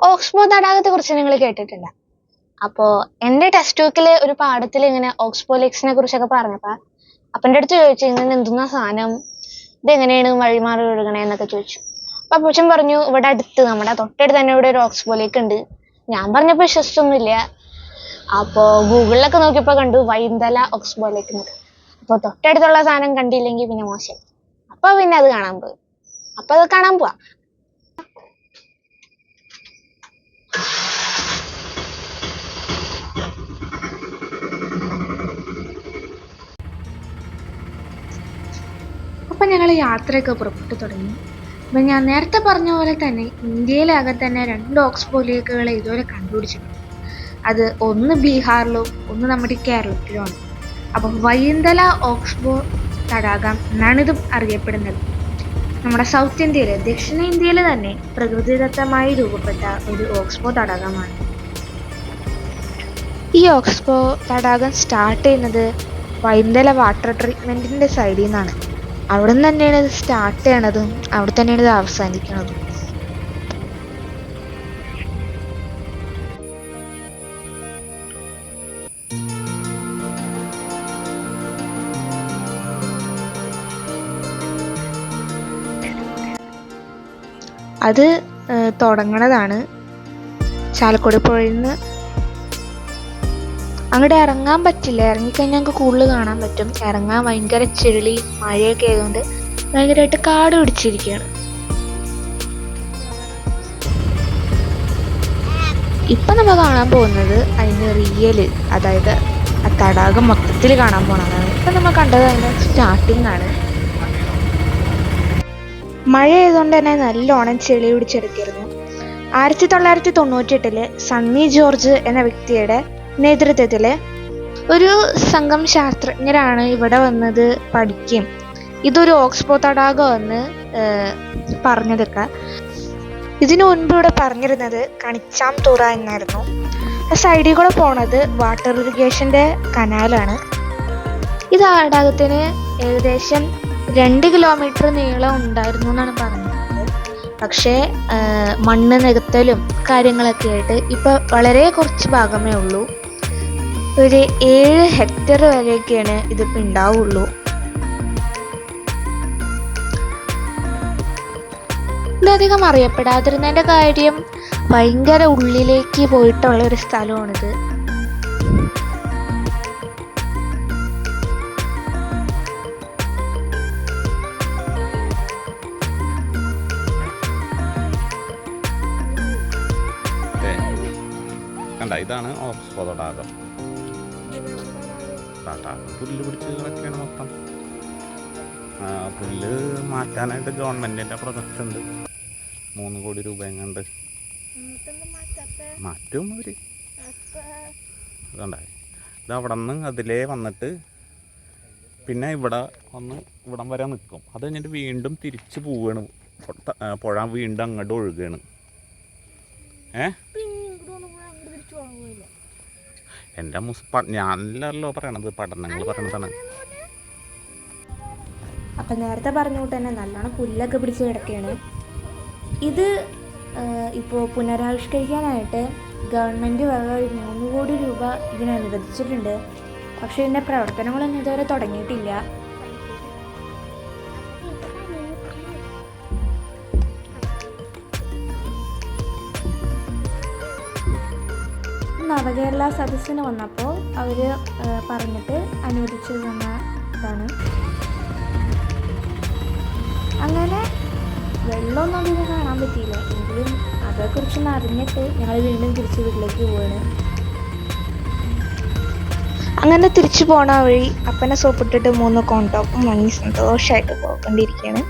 Oxbow തടാകത്തെ കുറിച്ച് നിങ്ങൾ കേട്ടിട്ടില്ല. അപ്പോ എന്റെ ടെക്സ്റ്റ് ബുക്കിൽ ഒരു പാഠത്തിൽ ഇങ്ങനെ ഓക്സ്ബോ ലേക്സിനെ കുറിച്ചൊക്കെ പറഞ്ഞപ്പോ അപ്പന്റെ അടുത്ത് ചോദിച്ചു ഇങ്ങനെ എന്തുന്നാ സാധനം? ഇത് എങ്ങനെയാണ് വഴിമാറി ഒഴുകണേ? എന്നൊക്കെ ചോദിച്ചു. അപ്പൊ അപ്പച്ചൻ പറഞ്ഞു ഇവിടെ അടുത്ത് നമ്മുടെ തൊട്ടടുത്ത് തന്നെ ഇവിടെ ഒരു ഓക്സ്ബോ ലേക്ക് ഉണ്ട് ഞാൻ പറഞ്ഞപ്പോ വിശ്വസിച്ചൊന്നുമില്ല. അപ്പോ ഗൂഗിളിലൊക്കെ നോക്കിയപ്പോ കണ്ടു വൈന്തല ഓക്സ്ബോ ലേക്ക് എന്നൊക്കെ അപ്പൊ തൊട്ടടുത്തുള്ള സാധനം കണ്ടില്ലെങ്കിൽ പിന്നെ മോശം. അപ്പൊ പിന്നെ അത് കാണാൻ പോയി. അപ്പൊ അത് കാണാൻ പോവാ അപ്പം ഞങ്ങൾ യാത്രയൊക്കെ പുറപ്പെട്ടു തുടങ്ങി. അപ്പം ഞാൻ നേരത്തെ പറഞ്ഞ പോലെ തന്നെ ഇന്ത്യയിലാകെ തന്നെ രണ്ട് ഓക്സ്ബോ ലേക്കുകൾ ഇതുവരെ കണ്ടുപിടിച്ചിട്ടുണ്ട്. അത് ഒന്ന് ബീഹാറിലും ഒന്ന് നമ്മുടെ കേരളത്തിലുമാണ്. അപ്പം വൈന്തല ഓക്സ്ബോ തടാകം എന്നാണ് ഇത് അറിയപ്പെടുന്നത്. നമ്മുടെ സൗത്ത് ഇന്ത്യയിൽ ദക്ഷിണേന്ത്യയിൽ തന്നെ പ്രകൃതിദത്തമായി രൂപപ്പെട്ട ഒരു ഓക്സ്ബോ തടാകമാണ്. ഈ ഓക്സ്ബോ തടാകം സ്റ്റാർട്ട് ചെയ്യുന്നത് വൈന്തല വാട്ടർ ട്രീറ്റ്മെന്റിന്റെ സൈഡിൽ നിന്നാണ്. അവിടെ നിന്ന് തന്നെയാണ് ഇത് സ്റ്റാർട്ട് ചെയ്യണതും അവിടെ തന്നെയാണ് ഇത് അവസാനിക്കണതും. അത് തുടങ്ങണതാണ്. ചാലക്കുടി പുഴയിൽ നിന്ന് അങ്ങോട്ട് ഇറങ്ങാൻ പറ്റില്ല. ഇറങ്ങിക്കഴിഞ്ഞാൽ ഞങ്ങൾക്ക് കൂടുതൽ കാണാൻ പറ്റും. ഇറങ്ങാൻ ഭയങ്കര ചെളി മഴയൊക്കെ ആയതുകൊണ്ട് ഭയങ്കരമായിട്ട് കാട് പിടിച്ചിരിക്കുകയാണ് ഇപ്പം നമ്മൾ കാണാൻ പോകുന്നത് അതിന് റിയൽ അതായത് ആ തടാകം മൊത്തത്തിൽ കാണാൻ പോണതാണ്. ഇപ്പം നമ്മൾ കണ്ടത് അതിന്റെ സ്റ്റാർട്ടിംഗ് ആണ്. മഴ ആയതുകൊണ്ട് തന്നെ നല്ലോണം ചെളി പിടിച്ചെടുത്തിരുന്നു. ആയിരത്തി തൊള്ളായിരത്തി തൊണ്ണൂറ്റി എട്ടിൽ സണ്ണി ജോർജ് എന്ന വ്യക്തിയുടെ നേതൃത്വത്തിൽ ഒരു സംഘം ശാസ്ത്രജ്ഞരാണ് ഇവിടെ വന്നത് പഠിക്കുകയും ഇതൊരു ഓക്സ്ബോ തടാകമെന്ന് പറഞ്ഞതൊക്കെ. ഇതിനു മുൻപ് ഇവിടെ പറഞ്ഞിരുന്നത് കണിച്ചാം തുറ എന്നായിരുന്നു. സൈഡിൽ കൂടെ പോണത് വാട്ടർ ഇറിഗേഷന്റെ കനാലാണ് ഈ തടാകത്തിന് ഏകദേശം രണ്ട് കിലോമീറ്റർ നീളം ഉണ്ടായിരുന്നു എന്നാണ് പറഞ്ഞത്. പക്ഷേ മണ്ണ് നികത്തലും കാര്യങ്ങളൊക്കെ ആയിട്ട് ഇപ്പൊ വളരെ കുറച്ച് ഭാഗമേ ഉള്ളൂ. ഒരു ഏഴ് ഹെക്ടർ വരെയൊക്കെയാണ് ഇതിപ്പോൾ ഉണ്ടാവുള്ളൂ. ഇതധികം അറിയപ്പെടാതിരുന്നതിന്റെ കാര്യം ഭയങ്കര ഉള്ളിലേക്ക് പോയിട്ടുള്ള ഒരു സ്ഥലമാണിത് ഇതാണ് ഓക്സ്ഫോ തടാകം തടാകം പുല്ല് പിടിച്ച് കിടക്കുകയാണ് മൊത്തം പുല്ല് മാറ്റാനായിട്ട് ഗവൺമെന്റിന്റെ പ്രൊജക്റ്റ് ഉണ്ട് മൂന്ന് കോടി രൂപ എങ്ങാണ്ട് മാറ്റും അവർ അതുകൊണ്ടായി ഇത് അവിടെ നിന്ന് അതിലേ വന്നിട്ട് പിന്നെ ഇവിടെ വന്ന് ഇവിടം വരെ നിൽക്കും അത് കഴിഞ്ഞിട്ട് വീണ്ടും തിരിച്ച് പോവുകയാണ് പുഴ വീണ്ടും അങ്ങോട്ട് ഒഴുകുകയാണ് ഏ? എന്റെ മുസ് ഞാനല്ലോ പറയണത് പഠനങ്ങൾ പറയണതാണ്. അപ്പം നേരത്തെ പറഞ്ഞുകൊണ്ട് തന്നെ നല്ലോണം പുല്ലൊക്കെ പിടിച്ച് കിടക്കുകയാണ്. ഇത് ഇപ്പോൾ പുനരാവിഷ്കരിക്കാനായിട്ട് ഗവൺമെന്റ് വക മൂന്ന് കോടി രൂപ ഇതിനനുവദിച്ചിട്ടുണ്ട്. പക്ഷേ ഇതിന്റെ പ്രവർത്തനങ്ങളൊന്നും ഇതുവരെ തുടങ്ങിയിട്ടില്ല. നവകേരള സദസ്സിന് വന്നപ്പോൾ അവർ പറഞ്ഞിട്ട് അനുവദിച്ചു തന്ന ഇതാണ്. അങ്ങനെ വെള്ളമൊന്നും അധികം കാണാൻ പറ്റിയില്ല. എങ്കിലും അതേക്കുറിച്ചൊന്ന് അറിഞ്ഞിട്ട് ഞങ്ങൾ വീണ്ടും തിരിച്ച് വീട്ടിലേക്ക് പോവാണ്. അങ്ങനെ തിരിച്ചു പോണ വഴി അപ്പനെ സോപ്പിട്ടിട്ട് മൂന്ന് കോണ്ടോപ്പും വാങ്ങി സന്തോഷമായിട്ട് പോയിക്കൊണ്ടിരിക്കുകയാണ്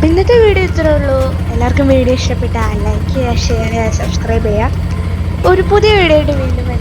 അപ്പം ഇന്നത്തെ വീഡിയോ ഇത്രേ ഉള്ളൂ. എല്ലാവർക്കും വീഡിയോ ഇഷ്ടപ്പെട്ടാൽ ലൈക്ക് ചെയ്യുക ഷെയർ ചെയ്യുക സബ്സ്ക്രൈബ് ചെയ്യുക. ഒരു പുതിയ വീഡിയോ ആയിട്ട് വീണ്ടും ബൈ